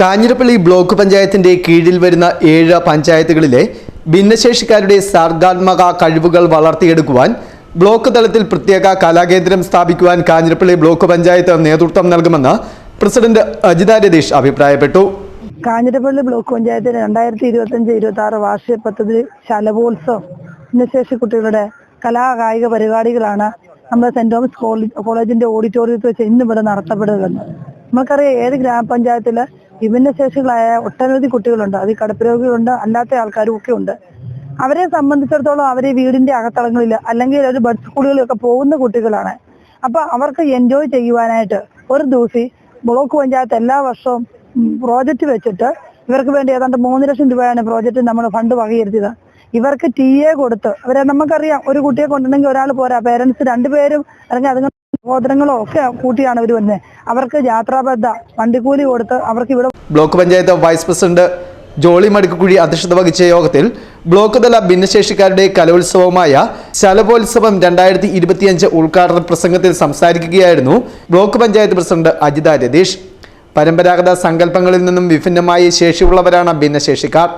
Kanjirappally block പഞ്ചായത്തിന്റെ കീഴിൽ വരുന്ന ഏഴ് പഞ്ചായത്തുകളിലെ ഭിന്നശേഷിക്കാരുടെ സർഗാത്മക കഴിവുകൾ വളർത്തിയെടുക്കുവാൻ ബ്ലോക്ക് തലത്തിൽ പ്രത്യേക കലാകേന്ദ്രം സ്ഥാപിക്കുവാൻ കാഞ്ഞിരപ്പള്ളി ബ്ലോക്ക് പഞ്ചായത്ത് നേതൃത്വം നൽകുമെന്ന് പ്രസിഡന്റ് അജിത രതീഷ് അഭിപ്രായപ്പെട്ടു. കാഞ്ഞിരപ്പള്ളി ബ്ലോക്ക് പഞ്ചായത്തിന് രണ്ടായിരത്തി ഇരുപത്തഞ്ച് ഇരുപത്തി ആറ് വാർഷിക പദ്ധതി ശലഭോത്സവം ഭിന്നശേഷി കുട്ടികളുടെ കലാ കായിക പരിപാടികളാണ് നമ്മുടെ സെന്റ് തോമസ് കോളേജിന്റെ ഓഡിറ്റോറിയത്തിൽ വെച്ച് ഇന്ന് ഇവിടെ നടത്തപ്പെടുന്നത്. നമുക്കറിയാം ഏത് ഗ്രാമപഞ്ചായത്തിൽ വിഭിന്നശേഷികളായ ഒട്ടനവധി കുട്ടികളുണ്ട്. അത് കടപ്പുരോഗികളുണ്ട് അല്ലാത്ത ആൾക്കാരും ഒക്കെ ഉണ്ട് അവരെ സംബന്ധിച്ചിടത്തോളം അവരെ വീടിന്റെ അകത്തളങ്ങളിൽ അല്ലെങ്കിൽ ഒരു ബഡ് സ്കൂളുകളിലൊക്കെ പോകുന്ന കുട്ടികളാണ്. അപ്പൊ അവർക്ക് എൻജോയ് ചെയ്യുവാനായിട്ട് ഒരു ദിവസം ബ്ലോക്ക് പഞ്ചായത്ത് എല്ലാ വർഷവും പ്രോജക്റ്റ് വെച്ചിട്ട് ഇവർക്ക് വേണ്ടി ഏതാണ്ട് മൂന്ന് ലക്ഷം രൂപയാണ് പ്രോജക്റ്റ് നമ്മൾ ഫണ്ട് വകയിരുത്തിയത്. ഇവർക്ക് ടി എ കൊടുത്ത് അവരെ നമുക്കറിയാം ഒരു കുട്ടിയെ കൊണ്ടുണ്ടെങ്കിൽ ഒരാൾ പോരാ പേരൻസ് രണ്ടുപേരും അല്ലെങ്കിൽ അതുങ്ങൾ സഹോദരങ്ങളോ ഒക്കെ കൂട്ടിയാണ് ഇവർ വരുന്നത് അവർക്ക് യാത്രാബദ്ധ വണ്ടിക്കൂലി കൊടുത്ത് അവർക്ക് ഇവിടെ block panchayat vice president Jolly Madukkakuzhi അധ്യക്ഷത വഹിച്ച യോഗത്തിൽ ബ്ലോക്ക് തല ഭിന്നശേഷിക്കാരുടെ കലോത്സവമായ ശലഭോത്സവം രണ്ടായിരത്തി ഇരുപത്തിയഞ്ച് ഉദ്ഘാടന പ്രസംഗത്തിൽ സംസാരിക്കുകയായിരുന്നു ബ്ലോക്ക് പഞ്ചായത്ത് പ്രസിഡന്റ് അജിത രതീഷ്. പരമ്പരാഗത സങ്കല്പങ്ങളിൽ നിന്നും വിഭിന്നമായ ശേഷിയുള്ളവരാണ് ഭിന്നശേഷിക്കാർ.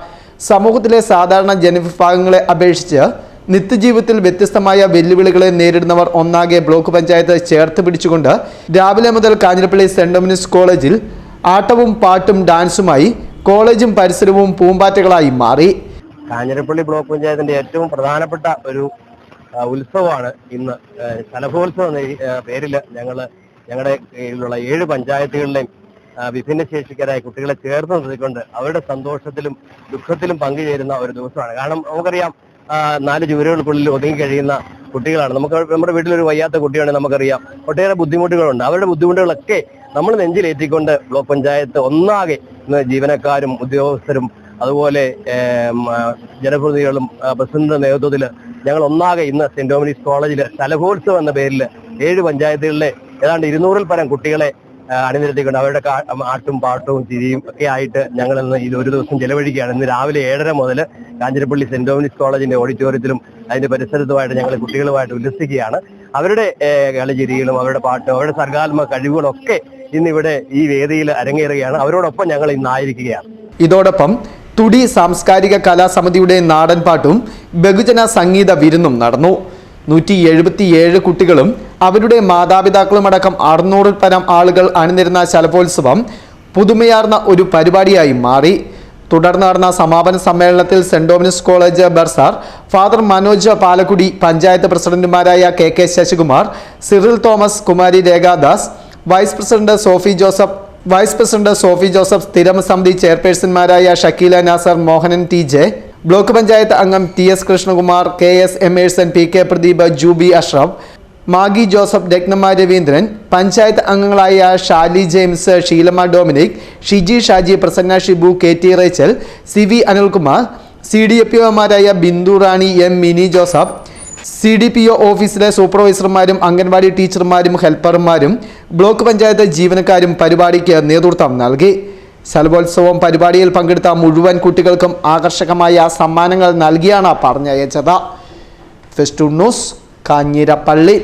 സമൂഹത്തിലെ സാധാരണ ജനവിഭാഗങ്ങളെ അപേക്ഷിച്ച് നിത്യജീവിതത്തിൽ വ്യത്യസ്തമായ വെല്ലുവിളികളെ നേരിടുന്നവർ ഒന്നാകെ ബ്ലോക്ക് പഞ്ചായത്ത് ചേർത്ത് പിടിച്ചുകൊണ്ട് രാവിലെ മുതൽ കാഞ്ഞിരപ്പള്ളി സെന്റ് ഡൊമിനിസ് കോളേജിൽ ആട്ടവും പാട്ടും ഡാൻസുമായി കോളേജും പരിസരവും പൂമ്പാറ്റകളായി മാറി. കാഞ്ഞിരപ്പള്ളി ബ്ലോക്ക് പഞ്ചായത്തിന്റെ ഏറ്റവും പ്രധാനപ്പെട്ട ഒരു ഉത്സവമാണ് ഇന്ന്. ആ, ശലഭോത്സവം എന്ന പേരിൽ ഞങ്ങൾ ഞങ്ങളുടെ കീഴിലുള്ള ഏഴ് പഞ്ചായത്തുകളിലെയും വിഭിന്ന ശേഷിക്കാരായ കുട്ടികളെ ചേർത്ത് നിർത്തിക്കൊണ്ട് അവരുടെ സന്തോഷത്തിലും ദുഃഖത്തിലും പങ്കുചേരുന്ന ഒരു ദിവസമാണ്. കാരണം നമുക്കറിയാം നാല് ചുവരുകൾക്കുള്ളിൽ ഒതുങ്ങി കഴിയുന്ന കുട്ടികളാണ്. നമുക്ക് നമ്മുടെ വീട്ടിലൊരു വയ്യാത്ത കുട്ടിയാണെങ്കിൽ നമുക്കറിയാം. ഒട്ടേറെ ബുദ്ധിമുട്ടുകളുണ്ട്. അവരുടെ ബുദ്ധിമുട്ടുകളൊക്കെ നമ്മൾ നെഞ്ചിലേറ്റിക്കൊണ്ട് ബ്ലോക്ക് പഞ്ചായത്ത് ഒന്നാകെ ജീവനക്കാരും ഉദ്യോഗസ്ഥരും അതുപോലെ ജനപ്രതിനിധികളും പ്രസിഡന്റിന്റെ നേതൃത്വത്തിൽ ഞങ്ങൾ ഒന്നാകെ ഇന്ന് സെന്റ് ഡോമിനിക്സ് കോളേജിൽ ശലഭോത്സവം എന്ന പേരിൽ ഏഴ് പഞ്ചായത്തുകളിലെ ഏതാണ്ട് ഇരുന്നൂറിൽ പരം കുട്ടികളെ അണിനിരത്തിക്കൊണ്ട് അവരുടെ ആട്ടും പാട്ടും ചിരിയും ഒക്കെ ആയിട്ട് ഞങ്ങൾ ഇന്ന് ഇത് ഒരു ദിവസം ചെലവഴിക്കുകയാണ്. ഇന്ന് രാവിലെ ഏഴര മുതൽ കാഞ്ഞിരപ്പള്ളി സെന്റ് ഡോമിനിക്സ് കോളേജിന്റെ ഓഡിറ്റോറിയത്തിലും അതിന്റെ പരിസരത്തുമായിട്ട് ഞങ്ങൾ കുട്ടികളുമായിട്ട് ഉല്ലസിക്കുകയാണ്. അവരുടെ കളിചിരികളും അവരുടെ പാട്ടും അവരുടെ സർഗാത്മക കഴിവുകളൊക്കെ ഒക്കെ ഇന്ന് ഇവിടെ ഈ വേദിയിൽ അരങ്ങേറുകയാണ്. അവരോടൊപ്പം ഞങ്ങൾ ഇന്നായിരിക്കുകയാണ് ഇതോടൊപ്പം തുടി സാംസ്കാരിക കലാസമിതിയുടെ നാടൻ പാട്ടും ബഹുജന സംഗീത വിരുന്നും നടന്നു. നൂറ്റി എഴുപത്തിയേഴ് കുട്ടികളും അവരുടെ മാതാപിതാക്കളുമടക്കം അറുന്നൂറിൽ പരം ആളുകൾ അണിനിരുന്ന ശലഭോത്സവം പുതുമയാർന്ന ഒരു പരിപാടിയായി മാറി. തുടർന്ന് നടന്ന സമാപന സമ്മേളനത്തിൽ Saint Dominic's College bursar Father Manoj Palakkudy panchayat പ്രസിഡന്റുമാരായ K K Sasikumar Cyril Thomas Kumari Rekhadas vice president Sophie Joseph vice president Sophie Joseph സ്ഥിരം സമിതി ചെയർപേഴ്സൺമാരായ Shakeela Nasar Mohanan T J block panchayat അംഗം T S Krishnakumar K S Emerson P K Pradeep Juby Ashraf Maggie Joseph Rathnamma Raveendran panchayat അംഗങ്ങളായ Shali James Sheelamma Dominic Shiji Shaji Prasanna Shibu K T Rachel C V Anilkumar C D F ഒമാരായ Bindu Rani M Mini Joseph C D P O ഓഫീസിലെ സൂപ്പർവൈസർമാരും അംഗൻവാടി ടീച്ചർമാരും ഹെൽപ്പർമാരും block panchayat ജീവനക്കാരും പരിപാടിക്ക് നേതൃത്വം നൽകി. ശലഭോത്സവം പരിപാടിയിൽ പങ്കെടുത്ത മുഴുവൻ കുട്ടികൾക്കും ആകർഷകമായ സമ്മാനങ്ങൾ നൽകിയാണ് പറഞ്ഞയച്ചത്. Fest news Kanjirappally